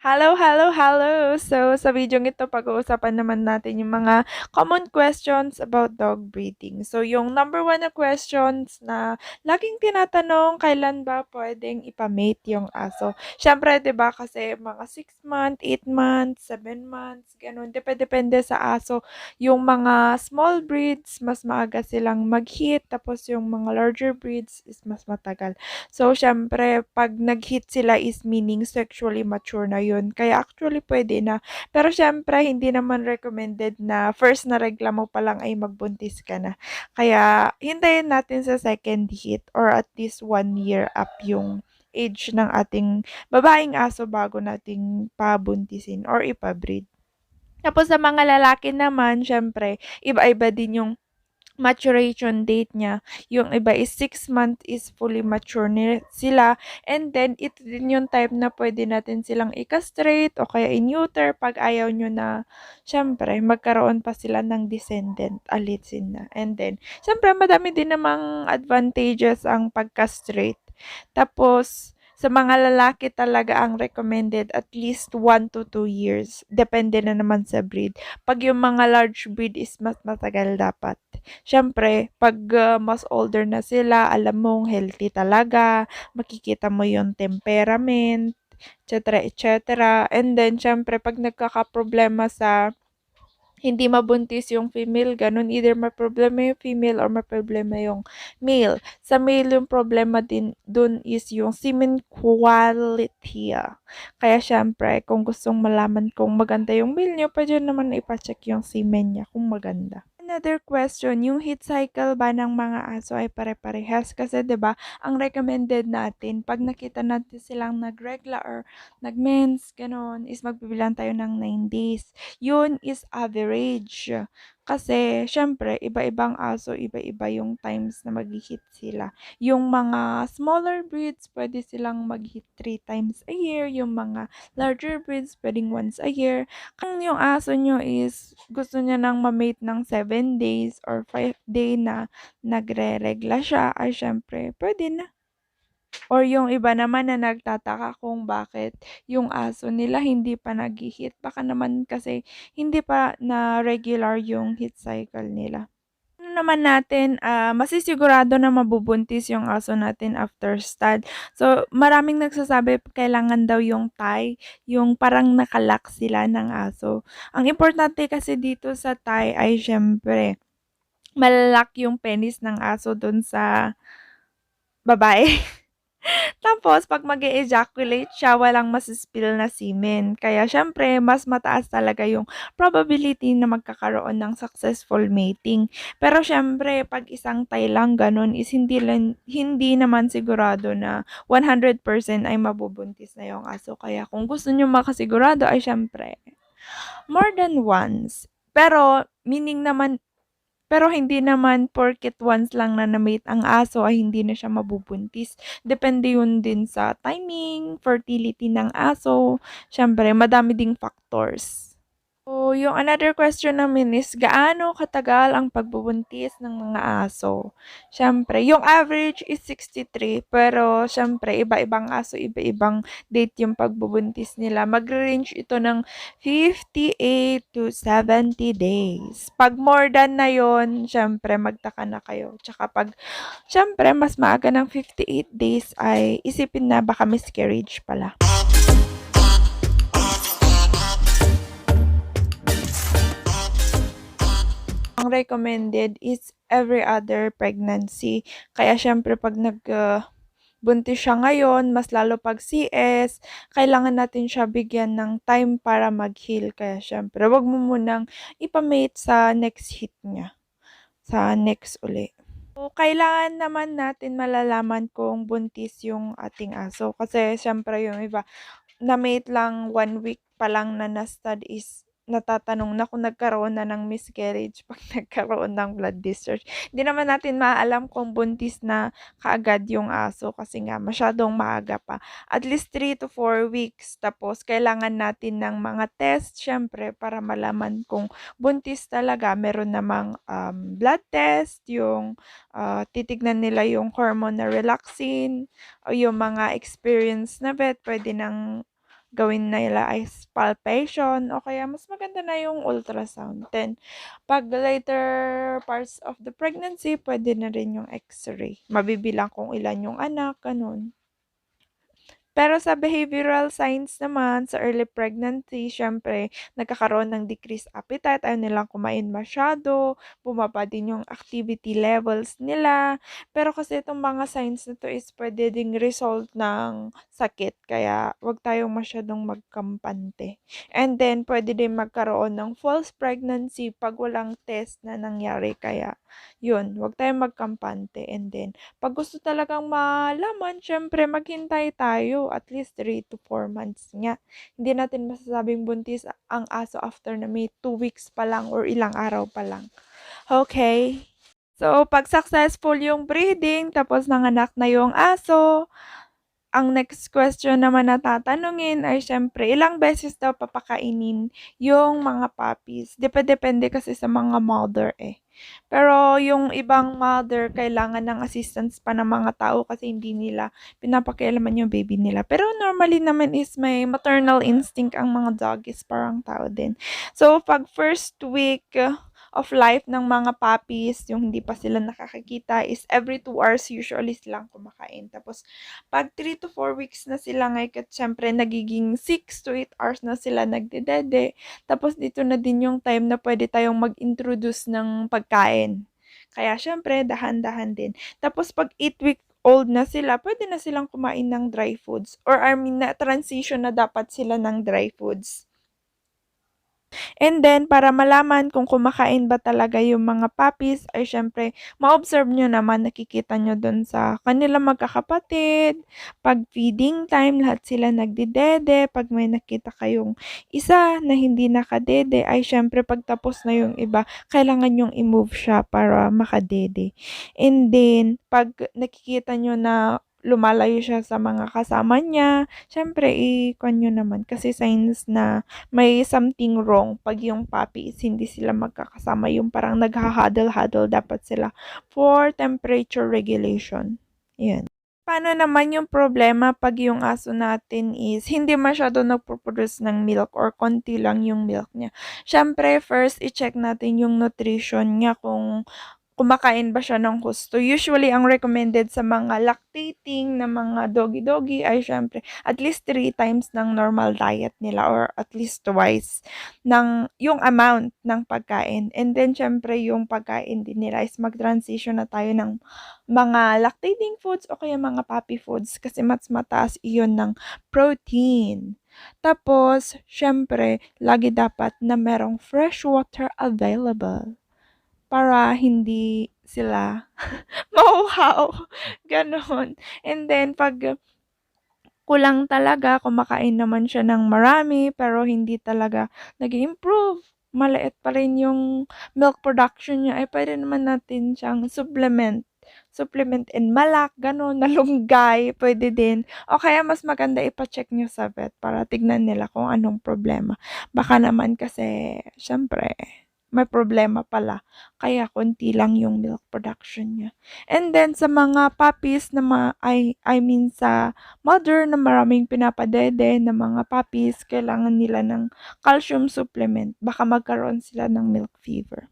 Hello, hello, hello! So, sa video ito, pag-uusapan naman natin yung mga common questions about dog breeding. So, yung number one na questions na laging tinatanong, kailan ba pwedeng ipamate yung aso? Siyempre, ba, kasi mga 6 months, 8 months, 7 months, ganun. Depende sa aso. Yung mga small breeds, mas maaga silang mag-hit. Tapos, yung mga larger breeds is mas matagal. So, siyempre, pag nag-hit sila is meaning sexually mature na yun. Kaya actually pwede na. Pero syempre, hindi naman recommended na first na regla mo pa lang ay magbuntis ka na. Kaya hintayin natin sa second hit or at least one year up yung age ng ating babaeng aso bago nating pabuntisin or ipabreed. Tapos sa mga lalaki naman, syempre, iba-iba din yung maturation date niya. Yung iba is 6 months is fully mature ni sila. And then, ito din yung type na pwede natin silang i-castrate o kaya i-neuter pag ayaw nyo na, syempre, magkaroon pa sila ng descendant, alitsin na. And then, syempre, madami din namang advantages ang pag-castrate. Tapos, sa mga lalaki talaga ang recommended at least 1 to 2 years. Depende na naman sa breed. Pag yung mga large breed is mas matagal dapat. Siyempre, pag uh, mas older na sila, alam mong healthy talaga, makikita mo yung temperament, etc. etc. And then, siyempre, pag nagkakaproblema sa hindi mabuntis yung female, ganun. Either may problema yung female or may problema yung male. Sa male, yung problema din dun is yung semen quality. Kaya syempre, kung gustong malaman kung maganda yung male nyo, pwede naman ipacheck yung semen niya kung maganda. Another question, yung heat cycle ba ng mga aso ay pare-parehas? Kasi 'di ba, ang recommended natin pag nakita natin silang nagregla or nag-mens, gano'n, is magbibilang tayo ng 9 days. Yun is average. Kasi, syempre, iba-ibang aso, iba-iba yung times na mag-hit sila. Yung mga smaller breeds, pwede silang mag-hit 3 times a year. Yung mga larger breeds, pwedeng once a year. Kung yung aso nyo is gusto niya nang ma-mate ng 7 days or 5 day na nagre-regla siya, ay syempre, pwede na. Or yung iba naman na nagtataka kung bakit yung aso nila hindi pa nag-hit. Baka naman kasi hindi pa na regular yung hit cycle nila. Ano naman natin, uh, masisigurado na mabubuntis yung aso natin after stud. So, maraming nagsasabi kailangan daw yung tie, yung parang nakalak sila ng aso. Ang importante kasi dito sa tie ay syempre, malalak yung penis ng aso dun sa babae. Tapos 'pag mag ejaculate siya walang masi-spill na semen. Kaya siyempre mas mataas talaga yung probability na magkakaroon ng successful mating. Pero siyempre 'pag isang tay lang gano'n is hindi lan hindi naman sigurado na 100% ay mabubuntis na yung aso. Kaya kung gusto niyo makasigurado ay siyempre more than once. Pero meaning naman pero hindi naman porket once lang na na-mate ang aso ay hindi na siya mabubuntis. Depende yun din sa timing, fertility ng aso. Siyempre, madami ding factors. So, yung another question namin is, gaano katagal ang pagbubuntis ng mga aso? Siyempre, yung average is 63, pero siyempre, iba-ibang aso, iba-ibang date yung pagbubuntis nila. Mag-range ito ng 58 to 70 days. Pag more than na yon siyempre, magtaka na kayo. Tsaka pag, siyempre, mas maaga ng 58 days ay isipin na baka miscarriage pala. Ang recommended is every other pregnancy. Kaya syempre pag nag uh, buntis siya ngayon, mas lalo pag CS, kailangan natin siya bigyan ng time para mag-heal. Kaya syempre, wag mo munang ipamate sa next hit niya. Sa next uli. So, kailangan naman natin malalaman kung buntis yung ating aso. Kasi syempre yung iba, na-mate lang one week pa lang na na-stud is natatanong na kung nagkaroon na ng miscarriage pag nagkaroon ng blood discharge. Hindi naman natin maalam kung buntis na kaagad yung aso kasi nga masyadong maaga pa. At least 3 to 4 weeks. Tapos kailangan natin ng mga test syempre para malaman kung buntis talaga. Meron namang um, blood test, yung uh, titignan nila yung hormone na relaxin o yung mga experience na vet, pwede nang gawin nila ay palpation o kaya mas maganda na yung ultrasound. Then, pag later parts of the pregnancy, pwede na rin yung x-ray. Mabibilang kung ilan yung anak, ganun. Pero sa behavioral signs naman, sa early pregnancy, syempre, nagkakaroon ng decreased appetite, ayaw nilang kumain masyado, bumaba din yung activity levels nila. Pero kasi itong mga signs na to is pwede ding result ng sakit, kaya wag tayong masyadong magkampante. And then, pwede din magkaroon ng false pregnancy pag walang test na nangyari, kaya yun, wag tayong magkampante. And then, pag gusto talagang malaman, syempre, maghintay tayo at least 3 to 4 months nga. Hindi natin masasabing buntis ang aso after na may 2 weeks pa lang or ilang araw pa lang. Okay? So, pag successful yung breeding, tapos nanganak na yung aso, ang next question naman na tatanungin ay syempre, ilang beses daw papakainin yung mga puppies? Depende kasi sa mga mother eh. Pero yung ibang mother, kailangan ng assistance pa ng mga tao kasi hindi nila pinapakialaman yung baby nila. Pero normally naman is may maternal instinct ang mga doggies, parang tao din. So, pag first week, of life ng mga puppies, yung hindi pa sila nakakakita, is every 2 hours usually silang kumakain. Tapos, pag 3 to 4 weeks na sila ngayon, syempre, nagiging 6 to 8 hours na sila nagdedede. Tapos, dito na din yung time na pwede tayong mag-introduce ng pagkain. Kaya, syempre, dahan-dahan din. Tapos, pag 8 week old na sila, pwede na silang kumain ng dry foods. Or, I mean, na transition na dapat sila ng dry foods. And then, para malaman kung kumakain ba talaga yung mga puppies, ay syempre, ma-observe nyo naman, nakikita nyo dun sa kanila magkakapatid, pag feeding time, lahat sila nagdidede, pag may nakita kayong isa na hindi nakadede, ay syempre, pag tapos na yung iba, kailangan yung i-move siya para makadede. And then, pag nakikita nyo na lumalayo siya sa mga kasama niya, syempre, i-kwan nyo naman. Kasi signs na may something wrong pag yung puppy is hindi sila magkakasama. Yung parang nagha-huddle-huddle dapat sila for temperature regulation. Yan. Paano naman yung problema pag yung aso natin is hindi masyado nagpo-produce ng milk or konti lang yung milk niya? Syempre, first, i-check natin yung nutrition niya kung kumakain ba siya ng husto. Usually, ang recommended sa mga lactating na mga doggy-doggy ay syempre at least 3 times ng normal diet nila or at least twice ng yung amount ng pagkain. And then, syempre, yung pagkain din nila is mag-transition na tayo ng mga lactating foods o kaya mga puppy foods kasi mas mataas iyon ng protein. Tapos, syempre, lagi dapat na merong fresh water available para hindi sila mauhaw, gano'n. And then 'pag kulang talaga, kumakain naman siya ng marami pero hindi talaga nag-i-improve, maliit pa rin yung milk production niya, ay puwede naman natin siyang supplement. Supplement in malak, gano'n, malunggay, puwede din. O kaya mas maganda ipa-check niyo sa vet para tignan nila kung anong problema. Baka naman kasi siyempre may problema pala. Kaya konti lang yung milk production niya. And then sa mga puppies na ma I, I mean sa mother na maraming pinapadede na mga puppies, kailangan nila ng calcium supplement. Baka magkaroon sila ng milk fever.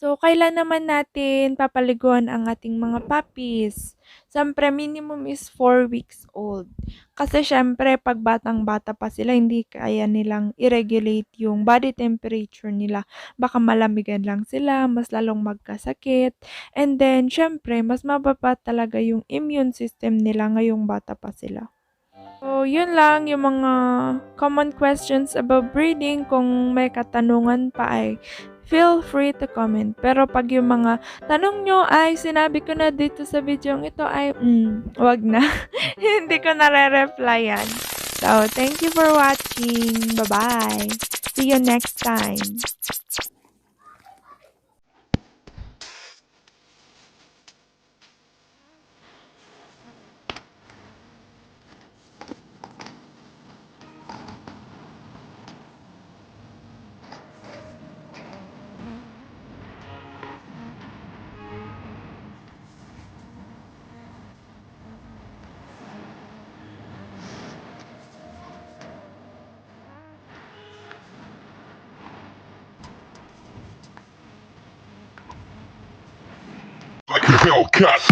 So, kailan naman natin papaliguan ang ating mga puppies? Siyempre, minimum is 4 weeks old. Kasi syempre, pag batang-bata pa sila, hindi kaya nilang i-regulate yung body temperature nila. Baka malamigan lang sila, mas lalong magkasakit. And then, syempre, mas mababa talaga yung immune system nila ngayong bata pa sila. So, yun lang yung mga common questions about breeding. Kung may katanungan pa ay feel free to comment. Pero pag yung mga tanong nyo ay sinabi ko na dito sa video ito ay, mm, wag na. Hindi ko na re-replyan. So, thank you for watching. Bye-bye. See you next time. Hellcat.